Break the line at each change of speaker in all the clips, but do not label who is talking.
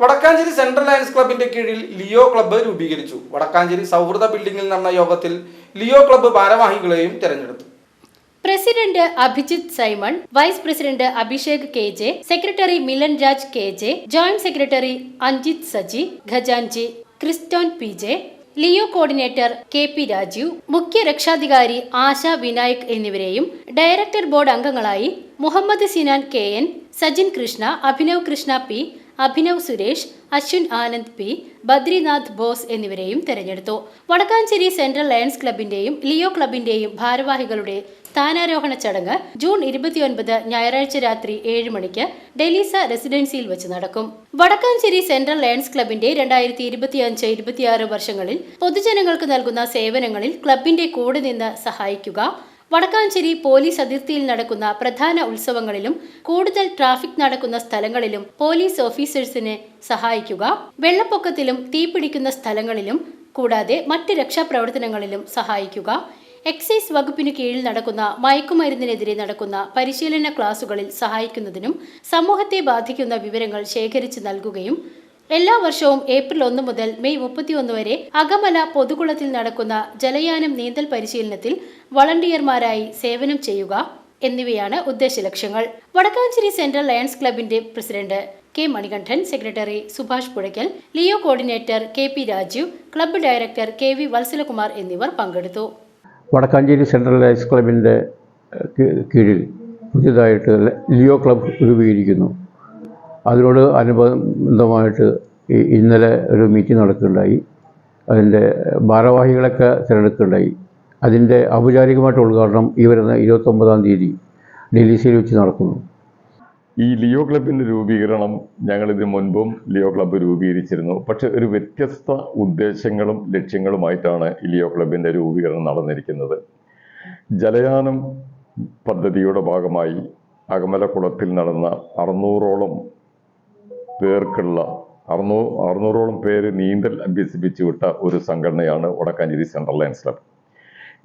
Vadakkanchery central lions ക്ലബിന്റെ കീഴിൽ Leo club രൂപീകരിച്ചു. വടക്കാഞ്ചേരി സൗഹൃദ ബിൽഡിംഗിൽ നടന്ന യോഗത്തിൽ ലിയോ ക്ലബ്ബ് ഭാരവാഹികളെയും തെരഞ്ഞെടുത്തു.
President Abhijith Simon vice president Abhishek K J secretary Milan Raj K J joint secretary Anjith Saji ഖജാൻജി Christon P J Leo coordinator K P Rajeev മുഖ്യ രക്ഷാധികാരി ആശ വിനായക് എന്നിവരെയും ഡയറക്ടർ ബോർഡ് അംഗങ്ങളായി Muhammad Sinan K N Sajin Krishna Abhinav Krishna P Abhinav Suresh Ashwin Anand P Badrinath Bose എന്നിവരെയും തെരഞ്ഞെടുത്തു. Vadakkanchery central Lions ക്ലബിന്റെയും Leo ക്ലബിന്റെയും ഭാരവാഹികളുടെ സ്ഥാനാരോഹണ ചടങ്ങ് ജൂൺ ഇരുപത്തിയൊൻപത് ഞായറാഴ്ച രാത്രി ഏഴ് മണിക്ക് ഡെലീസ റെസിഡൻസിയിൽ വെച്ച് നടക്കും. വടക്കാഞ്ചേരി സെൻട്രൽ ലയൺസ് ക്ലബിന്റെ രണ്ടായിരത്തി ഇരുപത്തിയഞ്ച് ഇരുപത്തിയാറ് വർഷങ്ങളിൽ പൊതുജനങ്ങൾക്ക് നൽകുന്ന സേവനങ്ങളിൽ ക്ലബിന്റെ കൂടെ നിന്ന് സഹായിക്കുക വടക്കാഞ്ചേരി പോലീസ് അതിർത്തിയിൽ നടക്കുന്ന പ്രധാന ഉത്സവങ്ങളിലും കൂടുതൽ ട്രാഫിക് നടക്കുന്ന സ്ഥലങ്ങളിലും പോലീസ് ഓഫീസേഴ്സിനെ സഹായിക്കുക. വെള്ളപ്പൊക്കത്തിലും തീപിടിക്കുന്ന സ്ഥലങ്ങളിലും കൂടാതെ മറ്റ് രക്ഷാപ്രവർത്തനങ്ങളിലും സഹായിക്കുക. എക്സൈസ് വകുപ്പിന് കീഴിൽ നടക്കുന്ന മയക്കുമരുന്നിനെതിരെ നടക്കുന്ന പരിശീലന ക്ലാസുകളിൽ സഹായിക്കുന്നതിനും സമൂഹത്തെ ബാധിക്കുന്ന വിവരങ്ങൾ ശേഖരിച്ച് നൽകുകയും എല്ലാ വർഷവും ഏപ്രിൽ ഒന്ന് മുതൽ മെയ് മുപ്പത്തിയൊന്ന് വരെ അകമല പൊതുകുളത്തിൽ നടക്കുന്ന ജലയാനം നീന്തൽ പരിശീലനത്തിൽ വളണ്ടിയർമാരായി സേവനം ചെയ്യുക എന്നിവയാണ് ഉദ്ദേശ ലക്ഷ്യങ്ങൾ. വടക്കാഞ്ചേരി സെൻട്രൽ ലയൺസ് ക്ലബിന്റെ president K Manikandan secretary Subhash Puzhakkal Leo coordinator K P Rajeev club director K V Valsalakumar എന്നിവർ പങ്കെടുത്തു.
വടക്കാഞ്ചേരി സെൻട്രൽ ലയൺസ് ക്ലബിന്റെ കീഴിൽ പുതിയതായിട്ട് ലിയോ ക്ലബ് രൂപീകരിക്കുന്നു. അതിനോട് അനുബന്ധമായിട്ട് ഇന്നലെ ഒരു മീറ്റിംഗ് നടക്കുകയുണ്ടായി. അതിന്റെ ഭാരവാഹികളൊക്കെ തിരഞ്ഞെടുക്കുകയുണ്ടായി. അതിന്റെ ഔപചാരികമായിട്ട് ഉദ്ഘാടനം ഈ വരുന്ന ഇരുപത്തൊമ്പതാം തീയതി ഡൽഹിസിയിൽ വെച്ച് നടക്കുന്നു.
ഈ ലിയോ ക്ലബിന്റെ രൂപീകരണം ഞങ്ങളിത് മുൻപും ലിയോ ക്ലബ്ബ് രൂപീകരിച്ചിരുന്നു. പക്ഷെ ഒരു വ്യത്യസ്ത ഉദ്ദേശങ്ങളും ലക്ഷ്യങ്ങളുമായിട്ടാണ് ഈ ലിയോ ക്ലബിന്റെ രൂപീകരണം നടന്നിരിക്കുന്നത്. ജലയാനം പദ്ധതിയുടെ ഭാഗമായി അകമലക്കുളത്തിൽ നടന്ന അറുന്നൂറോളം പേർക്കുള്ള അറുന്നൂ അറുന്നൂറോളം പേര് നീന്തൽ അഭ്യസിപ്പിച്ചു വിട്ട ഒരു സംഘടനയാണ് വടക്കാഞ്ചേരി സെൻട്രൽ ലയൻസ് ക്ലബ്.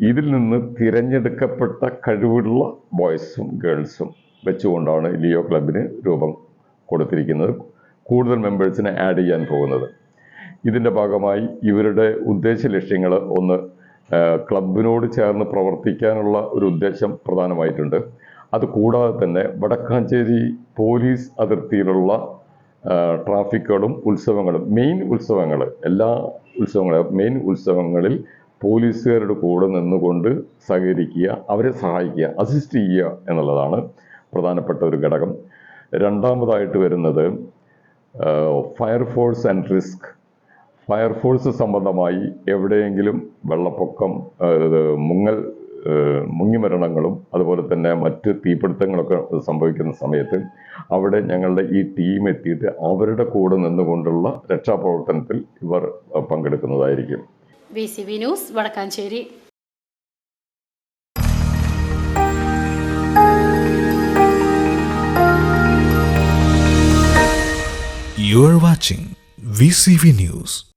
ഇതിൽ നിന്ന് തിരഞ്ഞെടുക്കപ്പെട്ട കഴിവുള്ള ബോയ്സും ഗേൾസും വെച്ചുകൊണ്ടാണ് ലിയോ ക്ലബിന് രൂപം കൊടുത്തിരിക്കുന്നത്. കൂടുതൽ മെമ്പേഴ്സിനെ ആഡ് ചെയ്യാൻ പോകുന്നത്. ഇതിന്റെ ഭാഗമായി ഇവരുടെ ഉദ്ദേശ ലക്ഷ്യങ്ങൾ ഒന്ന് ക്ലബിനോട് ചേർന്ന് പ്രവർത്തിക്കാനുള്ള ഒരു ഉദ്ദേശം പ്രധാനമായിട്ടുണ്ട്. അതുകൂടാതെ തന്നെ വടക്കാഞ്ചേരി പോലീസ് അതിർത്തിയിലുള്ള ട്രാഫിക്കുകളും ഉത്സവങ്ങളും മെയിൻ ഉത്സവങ്ങൾ എല്ലാ ഉത്സവങ്ങളും മെയിൻ ഉത്സവങ്ങളിൽ പോലീസുകാരുടെ കൂടെ നിന്നുകൊണ്ട് സഹകരിക്കുക അവരെ സഹായിക്കുക അസിസ്റ്റ് ചെയ്യുക എന്നുള്ളതാണ് പ്രധാനപ്പെട്ട ഒരു ഘടകം. രണ്ടാമതായിട്ട് വരുന്നത് ഫയർഫോഴ്സ് ആൻഡ് റിസ്ക് ഫയർഫോഴ്സ് സംബന്ധമായി എവിടെയെങ്കിലും വെള്ളപ്പൊക്കം മുങ്ങൽ മുങ്ങിമരണങ്ങളും അതുപോലെ തന്നെ മറ്റ് തീപിടുത്തങ്ങളൊക്കെ സംഭവിക്കുന്ന സമയത്ത് അവിടെ ഞങ്ങളുടെ ഈ ടീം എത്തിയിട്ട് അവരുടെ കൂടെ നിന്നുകൊണ്ടുള്ള രക്ഷാപ്രവർത്തനത്തിൽ ഇവർ പങ്കെടുക്കുന്നതായിരിക്കും
V C V news Vadakkanchery
You are watching VCV News.